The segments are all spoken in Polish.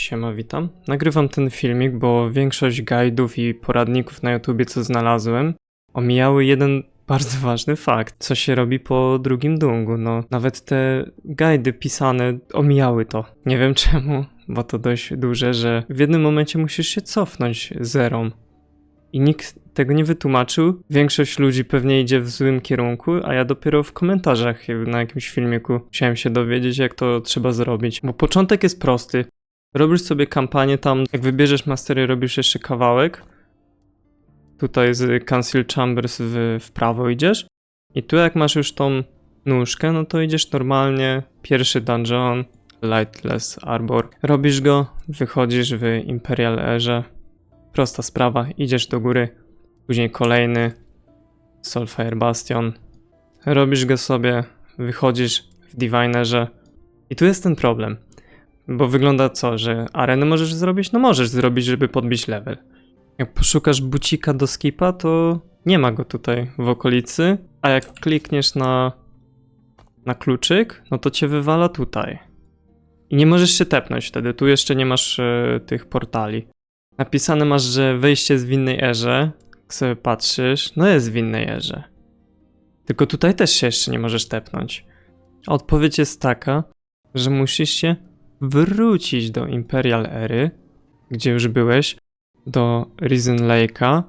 Siema, witam. Nagrywam ten filmik, bo większość guidów i poradników na YouTubie, co znalazłem, omijały jeden bardzo ważny fakt, co się robi po drugim dungu. No, nawet te guidy pisane omijały to. Nie wiem czemu, bo to dość duże, że w jednym momencie musisz się cofnąć zerą. I nikt tego nie wytłumaczył. Większość ludzi pewnie idzie w złym kierunku, a ja dopiero w komentarzach na jakimś filmiku musiałem się dowiedzieć, jak to trzeba zrobić. Bo początek jest prosty. Robisz sobie kampanię tam, jak wybierzesz mastery, robisz jeszcze kawałek. Tutaj z Cancel Chambers w, w prawo idziesz. I tu jak masz już tą nóżkę, no to idziesz normalnie. Pierwszy dungeon, Lightless Arbor. Robisz go, wychodzisz w Imperial Airze. Prosta sprawa, idziesz do góry. Później kolejny, Soulfire Bastion. Robisz go sobie, wychodzisz w Divinerze. I tu jest ten problem. Bo wygląda co, że arenę możesz zrobić? No możesz zrobić, żeby podbić level. Jak poszukasz bucika do skipa, to nie ma go tutaj w okolicy, a jak klikniesz na, na kluczyk, no to cię wywala tutaj. I nie możesz się tepnąć wtedy, tu jeszcze nie masz e, tych portali. Napisane masz, że wejście jest w innej erze, jak sobie patrzysz, no jest w innej erze. Tylko tutaj też się jeszcze nie możesz tepnąć. Odpowiedź jest taka, że musisz się wrócić do Imperial Ery, gdzie już byłeś, do Risen Lake'a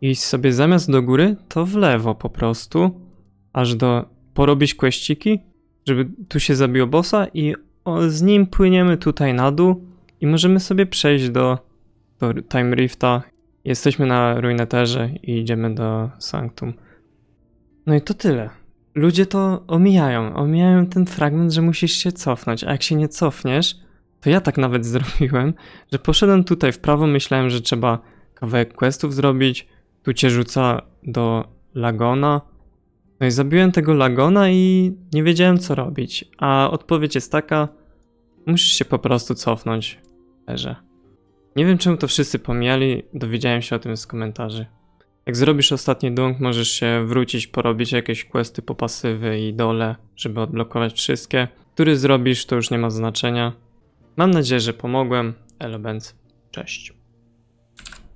iść sobie zamiast do góry, to w lewo po prostu, aż do porobić questsiki, żeby tu się zabiło bossa i o, z nim płyniemy tutaj na dół i możemy sobie przejść do, do Time Rifta. Jesteśmy na Ruineterze i idziemy do Sanctum. No i to tyle. Ludzie to omijają. Omijają ten fragment, że musisz się cofnąć. A jak się nie cofniesz, to ja tak nawet zrobiłem, że poszedłem tutaj w prawo, myślałem, że trzeba kawałek questów zrobić. Tu cię rzuca do Lagona. No i zabiłem tego Lagona i nie wiedziałem co robić. A odpowiedź jest taka: musisz się po prostu cofnąć. Erze. Nie wiem czemu to wszyscy pomijali, dowiedziałem się o tym z komentarzy. Jak zrobisz ostatni dunk, możesz się wrócić, porobić jakieś questy po pasywy i dole, żeby odblokować wszystkie. Który zrobisz, to już nie ma znaczenia. Mam nadzieję, że pomogłem. Elo Benz. Cześć.